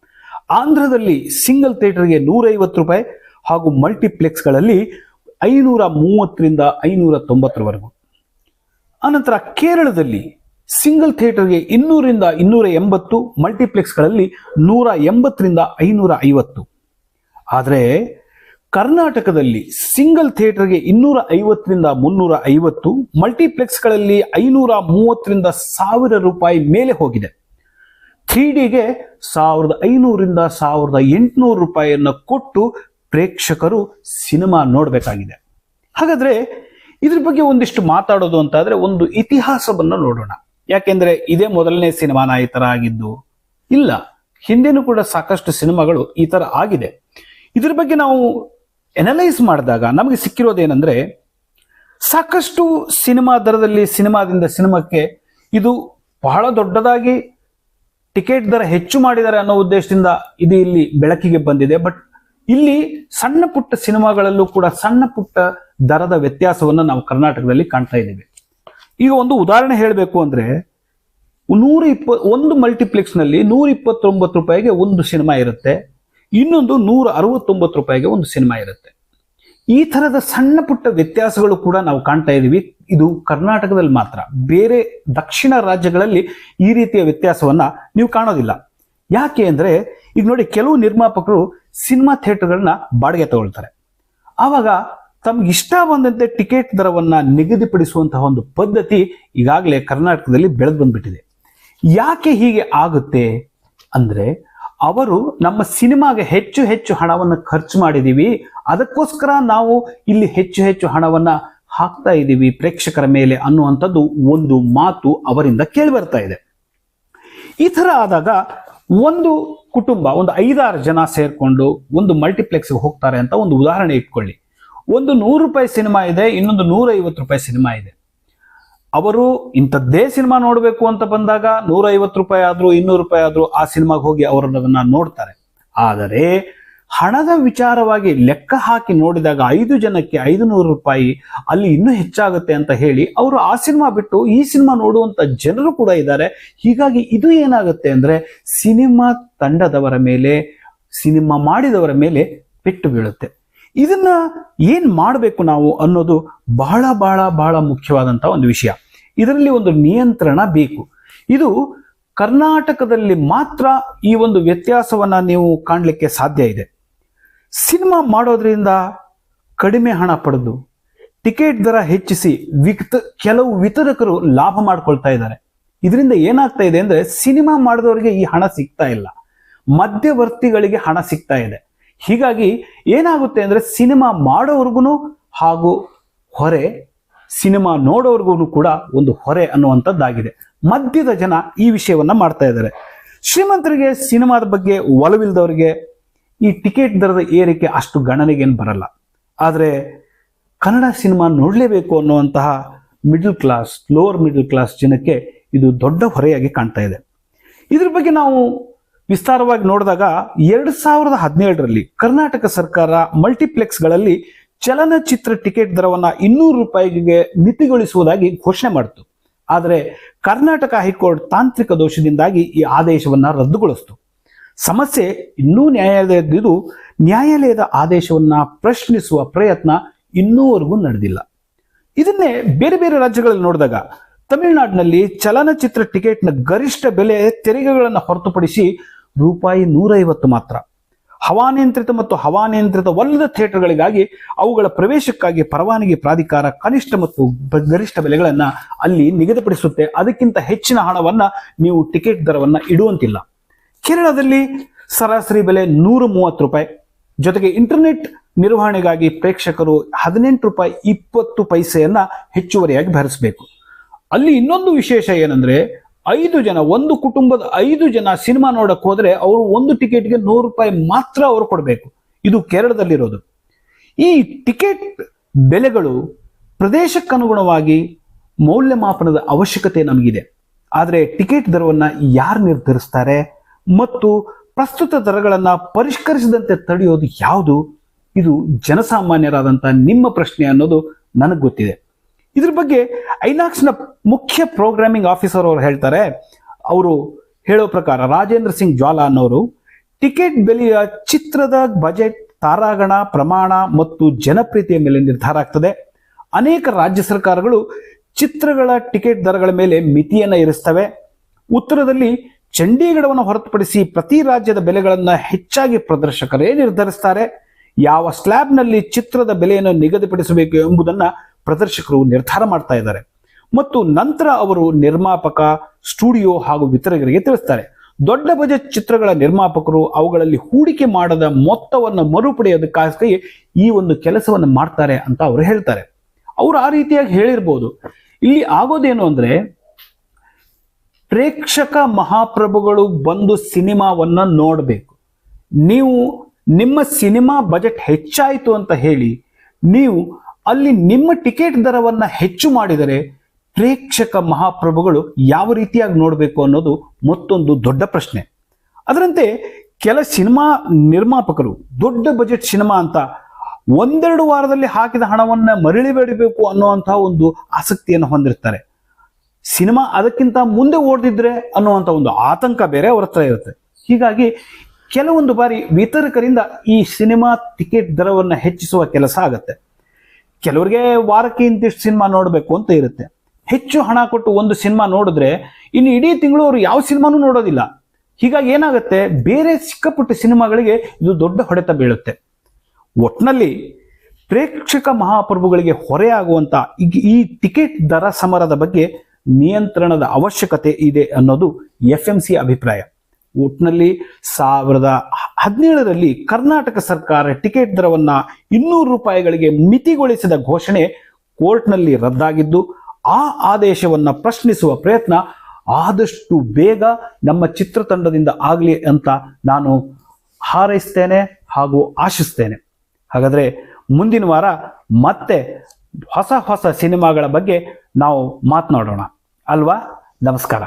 ಆಂಧ್ರದಲ್ಲಿ ಸಿಂಗಲ್ ಥಿಯೇಟರ್ಗೆ ನೂರೈವತ್ತು ರೂಪಾಯಿ ಹಾಗೂ ಮಲ್ಟಿಪ್ಲೆಕ್ಸ್ಗಳಲ್ಲಿ ಐನೂರ ಮೂವತ್ತರಿಂದ ಐನೂರ ತೊಂಬತ್ತರವರೆಗೂ. ಅನಂತರ ಕೇರಳದಲ್ಲಿ ಸಿಂಗಲ್ ಥಿಯೇಟರ್ಗೆ ಇನ್ನೂರಿಂದ ಇನ್ನೂರ ಎಂಬತ್ತು, ಮಲ್ಟಿಪ್ಲೆಕ್ಸ್ಗಳಲ್ಲಿ ನೂರ ಎಂಬತ್ತರಿಂದ ಐನೂರ ಐವತ್ತು. ಆದರೆ ಕರ್ನಾಟಕದಲ್ಲಿ ಸಿಂಗಲ್ ಥಿಯೇಟರ್ಗೆ ಇನ್ನೂರ ಐವತ್ತರಿಂದ ಮುನ್ನೂರ ಐವತ್ತು, ಮಲ್ಟಿಪ್ಲೆಕ್ಸ್ಗಳಲ್ಲಿ ಐನೂರ ಮೂವತ್ತರಿಂದ ಸಾವಿರ ರೂಪಾಯಿ ಮೇಲೆ ಹೋಗಿದೆ. ಥ್ರೀ ಡಿಗೆ ಸಾವಿರದ ಐನೂರಿಂದ ಸಾವಿರದ ಎಂಟುನೂರು ರೂಪಾಯಿಯನ್ನು ಕೊಟ್ಟು ಪ್ರೇಕ್ಷಕರು ಸಿನಿಮಾ ನೋಡಬೇಕಾಗಿದೆ. ಹಾಗಾದ್ರೆ ಇದ್ರ ಬಗ್ಗೆ ಒಂದಿಷ್ಟು ಮಾತಾಡೋದು ಅಂತಾದರೆ ಒಂದು ಇತಿಹಾಸವನ್ನು ನೋಡೋಣ. ಯಾಕೆಂದರೆ ಇದೇ ಮೊದಲನೇ ಸಿನಿಮಾನ ಈ ಥರ ಆಗಿದ್ದು. ಇಲ್ಲ, ಹಿಂದೆನೂ ಕೂಡ ಸಾಕಷ್ಟು ಸಿನಿಮಾಗಳು ಈ ಥರ ಆಗಿದೆ. ಇದ್ರ ಬಗ್ಗೆ ನಾವು ಎನಲೈಸ್ ಮಾಡಿದಾಗ ನಮಗೆ ಸಿಕ್ಕಿರೋದೇನೆಂದರೆ ಸಾಕಷ್ಟು ಸಿನಿಮಾ ದರದಲ್ಲಿ ಸಿನಿಮಾದಿಂದ ಸಿನಿಮಾಕ್ಕೆ ಇದು ಬಹಳ ದೊಡ್ಡದಾಗಿ ಟಿಕೆಟ್ ದರ ಹೆಚ್ಚು ಮಾಡಿದ್ದಾರೆ ಅನ್ನೋ ಉದ್ದೇಶದಿಂದ ಇದು ಇಲ್ಲಿ ಬೆಳಕಿಗೆ ಬಂದಿದೆ. ಬಟ್ ಇಲ್ಲಿ ಸಣ್ಣ ಪುಟ್ಟ ಸಿನಿಮಾಗಳಲ್ಲೂ ಕೂಡ ಸಣ್ಣ ಪುಟ್ಟ ದರದ ವ್ಯತ್ಯಾಸವನ್ನು ನಾವು ಕರ್ನಾಟಕದಲ್ಲಿ ಕಾಣ್ತಾ ಇದ್ದೀವಿ. ಈಗ ಒಂದು ಉದಾಹರಣೆ ಹೇಳಬೇಕು ಅಂದ್ರೆ ನೂರ ಇಪ್ಪ ಒಂದು ಮಲ್ಟಿಪ್ಲೆಕ್ಸ್ನಲ್ಲಿ ನೂರ ಇಪ್ಪತ್ತೊಂಬತ್ತು ರೂಪಾಯಿಗೆ ಒಂದು ಸಿನಿಮಾ ಇರುತ್ತೆ. ಇನ್ನೊಂದು ನೂರ ಅರವತ್ತೊಂಬತ್ತು ರೂಪಾಯಿಗೆ ಒಂದು ಸಿನಿಮಾ ಇರುತ್ತೆ. ಈ ತರದ ಸಣ್ಣ ಪುಟ್ಟ ವ್ಯತ್ಯಾಸಗಳು ಕೂಡ ನಾವು ಕಾಣ್ತಾ ಇದ್ದೀವಿ. ಇದು ಕರ್ನಾಟಕದಲ್ಲಿ ಮಾತ್ರ. ಬೇರೆ ದಕ್ಷಿಣ ರಾಜ್ಯಗಳಲ್ಲಿ ಈ ರೀತಿಯ ವ್ಯತ್ಯಾಸವನ್ನ ನೀವು ಕಾಣೋದಿಲ್ಲ. ಯಾಕೆ ಅಂದ್ರೆ, ಈಗ ನೋಡಿ ಕೆಲವು ನಿರ್ಮಾಪಕರು ಸಿನಿಮಾ ಥಿಯೇಟರ್ಗಳನ್ನ ಬಾಡಿಗೆ ತಗೊಳ್ತಾರೆ. ಆವಾಗ ತಮ್ಗೆ ಇಷ್ಟ ಬಂದಂತೆ ಟಿಕೆಟ್ ದರವನ್ನ ನಿಗದಿಪಡಿಸುವಂತಹ ಒಂದು ಪದ್ಧತಿ ಈಗಾಗಲೇ ಕರ್ನಾಟಕದಲ್ಲಿ ಬೆಳೆದು ಬಂದ್ಬಿಟ್ಟಿದೆ. ಯಾಕೆ ಹೀಗೆ ಆಗುತ್ತೆ ಅಂದ್ರೆ ಅವರು ನಮ್ಮ ಸಿನಿಮಾಗೆ ಹೆಚ್ಚು ಹೆಚ್ಚು ಹಣವನ್ನು ಖರ್ಚು ಮಾಡಿದೀವಿ, ಅದಕ್ಕೋಸ್ಕರ ನಾವು ಇಲ್ಲಿ ಹೆಚ್ಚು ಹೆಚ್ಚು ಹಣವನ್ನ ಹಾಕ್ತಾ ಇದ್ದೀವಿ ಪ್ರೇಕ್ಷಕರ ಮೇಲೆ ಅನ್ನುವಂಥದ್ದು ಒಂದು ಮಾತು ಅವರಿಂದ ಕೇಳಿ ಬರ್ತಾ ಇದೆ. ಈ ಥರ ಆದಾಗ ಒಂದು ಕುಟುಂಬ, ಒಂದು ಐದಾರು ಜನ ಸೇರಿಕೊಂಡು ಒಂದು ಮಲ್ಟಿಪ್ಲೆಕ್ಸ್ಗೆ ಹೋಗ್ತಾರೆ ಅಂತ ಒಂದು ಉದಾಹರಣೆ ಇಟ್ಕೊಳ್ಳಿ. ಒಂದು ನೂರು ರೂಪಾಯಿ ಸಿನಿಮಾ ಇದೆ, ಇನ್ನೊಂದು ನೂರ ಐವತ್ತು ರೂಪಾಯಿ ಸಿನಿಮಾ ಇದೆ. ಅವರು ಇಂಥದ್ದೇ ಸಿನಿಮಾ ನೋಡಬೇಕು ಅಂತ ಬಂದಾಗ ನೂರ ಐವತ್ತು ರೂಪಾಯಿ ಆದರೂ ಇನ್ನೂರು ರೂಪಾಯಿ ಆದರೂ ಆ ಸಿನಿಮಾಗೆ ಹೋಗಿ ಅವರು ಅದನ್ನು ನೋಡ್ತಾರೆ. ಆದರೆ ಹಣದ ವಿಚಾರವಾಗಿ ಲೆಕ್ಕ ಹಾಕಿ ನೋಡಿದಾಗ ಐದು ಜನಕ್ಕೆ ಐದು ನೂರು ರೂಪಾಯಿ ಅಲ್ಲಿ ಇನ್ನೂ ಹೆಚ್ಚಾಗುತ್ತೆ ಅಂತ ಹೇಳಿ ಅವರು ಆ ಸಿನಿಮಾ ಬಿಟ್ಟು ಈ ಸಿನಿಮಾ ನೋಡುವಂತ ಜನರು ಕೂಡ ಇದ್ದಾರೆ. ಹೀಗಾಗಿ ಇದು ಏನಾಗುತ್ತೆ ಅಂದ್ರೆ ಸಿನಿಮಾ ತಂಡದವರ ಮೇಲೆ, ಸಿನಿಮಾ ಮಾಡಿದವರ ಮೇಲೆ ಪೆಟ್ಟು ಬೀಳುತ್ತೆ. ಇದನ್ನ ಏನ್ ಮಾಡಬೇಕು ನಾವು ಅನ್ನೋದು ಬಹಳ ಬಹಳ ಬಹಳ ಮುಖ್ಯವಾದಂತ ಒಂದು ವಿಷಯ. ಇದರಲ್ಲಿ ಒಂದು ನಿಯಂತ್ರಣ ಬೇಕು. ಇದು ಕರ್ನಾಟಕದಲ್ಲಿ ಮಾತ್ರ ಈ ಒಂದು ವ್ಯತ್ಯಾಸವನ್ನ ನೀವು ಕಾಣಲಿಕ್ಕೆ ಸಾಧ್ಯ ಇದೆ. ಸಿನಿಮಾ ಮಾಡೋದ್ರಿಂದ ಕಡಿಮೆ ಹಣ ಪಡೆದು ಟಿಕೆಟ್ ದರ ಹೆಚ್ಚಿಸಿ ವಿಕ್ತ ಕೆಲವು ವಿತರಕರು ಲಾಭ ಮಾಡ್ಕೊಳ್ತಾ ಇದ್ದಾರೆ. ಇದರಿಂದ ಏನಾಗ್ತಾ ಇದೆ ಅಂದ್ರೆ ಸಿನಿಮಾ ಮಾಡಿದವರಿಗೆ ಈ ಹಣ ಸಿಗ್ತಾ ಇಲ್ಲ. ಮಧ್ಯವರ್ತಿಗಳಿಗೆ ಹಣ ಸಿಗ್ತಾ ಇದೆ. ಹೀಗಾಗಿ ಏನಾಗುತ್ತೆ ಅಂದ್ರೆ ಸಿನಿಮಾ ಮಾಡೋರ್ಗು ಹಾಗೂ ಹೊರೆ, ಸಿನಿಮಾ ನೋಡೋರ್ಗೂ ಕೂಡ ಒಂದು ಹೊರೆ ಅನ್ನುವಂಥದ್ದಾಗಿದೆ. ಮಧ್ಯದ ಜನ ಈ ವಿಷಯವನ್ನ ಮಾಡ್ತಾ ಇದ್ದಾರೆ. ಶ್ರೀಮಂತರಿಗೆ ಸಿನಿಮಾದ ಬಗ್ಗೆ ಒಲವಿಲ್ದವರಿಗೆ ಈ ಟಿಕೆಟ್ ದರದ ಏರಿಕೆ ಅಷ್ಟು ಗಣನೆಗೇನು ಬರಲ್ಲ. ಆದರೆ ಕನ್ನಡ ಸಿನಿಮಾ ನೋಡಲೇಬೇಕು ಅನ್ನುವಂತಹ middle class, lower middle class ಜನಕ್ಕೆ ಇದು ದೊಡ್ಡ ಹೊರೆಯಾಗಿ ಕಾಣ್ತಾ ಇದೆ. ಇದ್ರ ಬಗ್ಗೆ ನಾವು ವಿಸ್ತಾರವಾಗಿ ನೋಡಿದಾಗ ಎರಡು ಸಾವಿರದ ಹದಿನೇಳರಲ್ಲಿ ಕರ್ನಾಟಕ ಸರ್ಕಾರ ಮಲ್ಟಿಪ್ಲೆಕ್ಸ್ಗಳಲ್ಲಿ ಚಲನಚಿತ್ರ ಟಿಕೆಟ್ ದರವನ್ನು ಇನ್ನೂರು ರೂಪಾಯಿಗೆ ಮಿತಿಗೊಳಿಸುವುದಾಗಿ ಘೋಷಣೆ ಮಾಡಿತು. ಆದರೆ ಕರ್ನಾಟಕ ಹೈಕೋರ್ಟ್ ತಾಂತ್ರಿಕ ದೋಷದಿಂದಾಗಿ ಈ ಆದೇಶವನ್ನು ರದ್ದುಗೊಳಿಸಿತು. ಸಮಸ್ಯೆ ಇನ್ನೂ ನ್ಯಾಯಾಲಯದ್ದು ನ್ಯಾಯಾಲಯದ ಆದೇಶವನ್ನ ಪ್ರಶ್ನಿಸುವ ಪ್ರಯತ್ನ ಇನ್ನೂವರೆಗೂ ನಡೆದಿಲ್ಲ. ಇದನ್ನೇ ಬೇರೆ ಬೇರೆ ರಾಜ್ಯಗಳಲ್ಲಿ ನೋಡಿದಾಗ ತಮಿಳುನಾಡಿನಲ್ಲಿ ಚಲನಚಿತ್ರ ಟಿಕೆಟ್ನ ಗರಿಷ್ಠ ಬೆಲೆ ತೆರಿಗೆಗಳನ್ನು ಹೊರತುಪಡಿಸಿ ರೂಪಾಯಿ ನೂರೈವತ್ತು ಮಾತ್ರ. ಹವಾನಿಯಂತ್ರಿತ ಮತ್ತು ಹವಾನಿಯಂತ್ರಿತವಲ್ಲದ ಥಿಯೇಟರ್ಗಳಿಗಾಗಿ ಅವುಗಳ ಪ್ರವೇಶಕ್ಕಾಗಿ ಪರವಾನಗಿ ಪ್ರಾಧಿಕಾರ ಕನಿಷ್ಠ ಮತ್ತು ಗರಿಷ್ಠ ಬೆಲೆಗಳನ್ನ ಅಲ್ಲಿ ನಿಗದಿಪಡಿಸುತ್ತೆ. ಅದಕ್ಕಿಂತ ಹೆಚ್ಚಿನ ಹಣವನ್ನ ನೀವು ಟಿಕೆಟ್ ದರವನ್ನ ಇಡುವಂತಿಲ್ಲ. ಕೇರಳದಲ್ಲಿ ಸರಾಸರಿ ಬೆಲೆ ನೂರ ಮೂವತ್ತು ರೂಪಾಯಿ. ಜೊತೆಗೆ ಇಂಟರ್ನೆಟ್ ನಿರ್ವಹಣೆಗಾಗಿ ಪ್ರೇಕ್ಷಕರು ಹದಿನೆಂಟು ರೂಪಾಯಿ ಇಪ್ಪತ್ತು ಪೈಸೆಯನ್ನು ಹೆಚ್ಚುವರಿಯಾಗಿ ಭರಿಸಬೇಕು. ಅಲ್ಲಿ ಇನ್ನೊಂದು ವಿಶೇಷ ಏನಂದರೆ, ಐದು ಜನ, ಒಂದು ಕುಟುಂಬದ ಐದು ಜನ ಸಿನಿಮಾ ನೋಡಕ್ಕೆ ಹೋದರೆ ಅವರು ಒಂದು ಟಿಕೆಟ್ಗೆ ನೂರು ರೂಪಾಯಿ ಮಾತ್ರ ಅವರು ಕೊಡಬೇಕು. ಇದು ಕೇರಳದಲ್ಲಿರೋದು. ಈ ಟಿಕೆಟ್ ಬೆಲೆಗಳು ಪ್ರದೇಶಕ್ಕನುಗುಣವಾಗಿ ಮೌಲ್ಯಮಾಪನದ ಅವಶ್ಯಕತೆ ನಮಗಿದೆ. ಆದರೆ ಟಿಕೆಟ್ ದರವನ್ನು ಯಾರು ನಿರ್ಧರಿಸ್ತಾರೆ? ಮತ್ತು ಪ್ರಸ್ತುತ ದರಗಳನ್ನು ಪರಿಷ್ಕರಿಸದಂತೆ ತಡೆಯೋದು ಯಾವುದು? ಇದು ಜನಸಾಮಾನ್ಯರಾದಂಥ ನಿಮ್ಮ ಪ್ರಶ್ನೆ ಅನ್ನೋದು ನನಗೆ ಗೊತ್ತಿದೆ. ಇದ್ರ ಬಗ್ಗೆ ಐನಾಕ್ಸ್ನ ಮುಖ್ಯ ಪ್ರೋಗ್ರಾಮಿಂಗ್ ಆಫೀಸರ್ ಅವರು ಹೇಳ್ತಾರೆ. ಅವರು ಹೇಳೋ ಪ್ರಕಾರ ರಾಜೇಂದ್ರ ಸಿಂಗ್ ಜ್ವಾಲಾ ಅನ್ನೋರು ಟಿಕೆಟ್ ಬೆಲೆಯ ಚಿತ್ರದ ಬಜೆಟ್, ತಾರಾಗಣ, ಪ್ರಮಾಣ ಮತ್ತು ಜನಪ್ರಿಯತೆಯ ಮೇಲೆ ನಿರ್ಧಾರ ಆಗ್ತದೆ. ಅನೇಕ ರಾಜ್ಯ ಸರ್ಕಾರಗಳು ಚಿತ್ರಗಳ ಟಿಕೆಟ್ ದರಗಳ ಮೇಲೆ ಮಿತಿಯನ್ನು ಇರಿಸ್ತವೆ ಉತ್ತರದಲ್ಲಿ ಚಂಡೀಗಢವನ್ನು ಹೊರತುಪಡಿಸಿ ಪ್ರತಿ ರಾಜ್ಯದ ಬೆಲೆಗಳನ್ನು ಹೆಚ್ಚಾಗಿ ಪ್ರದರ್ಶಕರೇ ನಿರ್ಧರಿಸ್ತಾರೆ. ಯಾವ ಸ್ಲ್ಯಾಬ್ನಲ್ಲಿ ಚಿತ್ರದ ಬೆಲೆಯನ್ನು ನಿಗದಿಪಡಿಸಬೇಕು ಎಂಬುದನ್ನು ಪ್ರದರ್ಶಕರು ನಿರ್ಧಾರ ಮಾಡ್ತಾ ಇದ್ದಾರೆ. ಮತ್ತು ನಂತರ ಅವರು ನಿರ್ಮಾಪಕ, ಸ್ಟುಡಿಯೋ ಹಾಗೂ ವಿತರಕರಿಗೆ ತಿಳಿಸ್ತಾರೆ. ದೊಡ್ಡ ಬಜೆಟ್ ಚಿತ್ರಗಳ ನಿರ್ಮಾಪಕರು ಅವುಗಳಲ್ಲಿ ಹೂಡಿಕೆ ಮಾಡದ ಮೊತ್ತವನ್ನು ಮರುಪಡೆಯೋದಕ್ಕಾಗಿ ಈ ಒಂದು ಕೆಲಸವನ್ನು ಮಾಡ್ತಾರೆ ಅಂತ ಅವರು ಹೇಳ್ತಾರೆ. ಅವರು ಆ ರೀತಿಯಾಗಿ ಹೇಳಿರ್ಬೋದು. ಇಲ್ಲಿ ಆಗೋದೇನು ಅಂದ್ರೆ ಪ್ರೇಕ್ಷಕ ಮಹಾಪ್ರಭುಗಳು ಬಂದು ಸಿನಿಮಾವನ್ನ ನೋಡಬೇಕು. ನೀವು ನಿಮ್ಮ ಸಿನಿಮಾ ಬಜೆಟ್ ಹೆಚ್ಚಾಯಿತು ಅಂತ ಹೇಳಿ, ನೀವು ಅಲ್ಲಿ ನಿಮ್ಮ ಟಿಕೆಟ್ ದರವನ್ನ ಹೆಚ್ಚು ಮಾಡಿದರೆ ಪ್ರೇಕ್ಷಕ ಮಹಾಪ್ರಭುಗಳು ಯಾವ ರೀತಿಯಾಗಿ ನೋಡಬೇಕು ಅನ್ನೋದು ಮತ್ತೊಂದು ದೊಡ್ಡ ಪ್ರಶ್ನೆ. ಅದರಂತೆ ಕೆಲ ಸಿನಿಮಾ ನಿರ್ಮಾಪಕರು, ದೊಡ್ಡ ಬಜೆಟ್ ಸಿನಿಮಾ ಅಂತ ಒಂದೆರಡು ವಾರದಲ್ಲಿ ಹಾಕಿದ ಹಣವನ್ನ ಮರಳಿಬೇಡಬೇಕು ಅನ್ನುವಂತಹ ಒಂದು ಆಸಕ್ತಿಯನ್ನು ಹೊಂದಿರ್ತಾರೆ. ಸಿನಿಮಾ ಅದಕ್ಕಿಂತ ಮುಂದೆ ಓಡ್ದಿದ್ರೆ ಅನ್ನುವಂಥ ಒಂದು ಆತಂಕ ಬೇರೆ ಅವರ ಹತ್ರ ಇರುತ್ತೆ. ಹೀಗಾಗಿ ಕೆಲವೊಂದು ಬಾರಿ ವಿತರಕರಿಂದ ಈ ಸಿನಿಮಾ ಟಿಕೆಟ್ ದರವನ್ನು ಹೆಚ್ಚಿಸುವ ಕೆಲಸ ಆಗುತ್ತೆ. ಕೆಲವರಿಗೆ ವಾರಕ್ಕೆ ಇಂತಿಷ್ಟು ಸಿನಿಮಾ ನೋಡಬೇಕು ಅಂತ ಇರುತ್ತೆ. ಹೆಚ್ಚು ಹಣ ಕೊಟ್ಟು ಒಂದು ಸಿನಿಮಾ ನೋಡಿದ್ರೆ ಇನ್ನು ಇಡೀ ತಿಂಗಳು ಅವರು ಯಾವ ಸಿನಿಮಾನೂ ನೋಡೋದಿಲ್ಲ. ಹೀಗಾಗಿ ಏನಾಗುತ್ತೆ? ಬೇರೆ ಸಿಕ್ಕಪುಟ್ಟ ಸಿನಿಮಾಗಳಿಗೆ ಇದು ದೊಡ್ಡ ಹೊಡೆತ ಬೀಳುತ್ತೆ. ಒಟ್ನಲ್ಲಿ ಪ್ರೇಕ್ಷಕ ಮಹಾಪ್ರಭುಗಳಿಗೆ ಹೊರೆಯಾಗುವಂತ ಈ- ಈ ಟಿಕೆಟ್ ದರ ಸಮರದ ಬಗ್ಗೆ ನಿಯಂತ್ರಣದ ಅವಶ್ಯಕತೆ ಇದೆ ಅನ್ನೋದು ಎಫ್ ಎಂ ಸಿ ಅಭಿಪ್ರಾಯ. ಒಟ್ನಲ್ಲಿ ಸಾವಿರದ ಹದಿನೇಳರಲ್ಲಿ ಕರ್ನಾಟಕ ಸರ್ಕಾರ ಟಿಕೆಟ್ ದರವನ್ನು ಇನ್ನೂರು ರೂಪಾಯಿಗಳಿಗೆ ಮಿತಿಗೊಳಿಸಿದ ಘೋಷಣೆ ಕೋರ್ಟ್ನಲ್ಲಿ ರದ್ದಾಗಿದ್ದು, ಆ ಆದೇಶವನ್ನ ಪ್ರಶ್ನಿಸುವ ಪ್ರಯತ್ನ ಆದಷ್ಟು ಬೇಗ ನಮ್ಮ ಚಿತ್ರತಂಡದಿಂದ ಆಗಲಿ ಅಂತ ನಾನು ಹಾರೈಸ್ತೇನೆ ಹಾಗೂ ಆಶಿಸ್ತೇನೆ. ಹಾಗಾದರೆ ಮುಂದಿನ ವಾರ ಮತ್ತೆ ಹೊಸ ಹೊಸ ಸಿನಿಮಾಗಳ ಬಗ್ಗೆ ನಾವು ಮಾತನಾಡೋಣ. ಅಲ್ವಾ? ನಮಸ್ಕಾರ.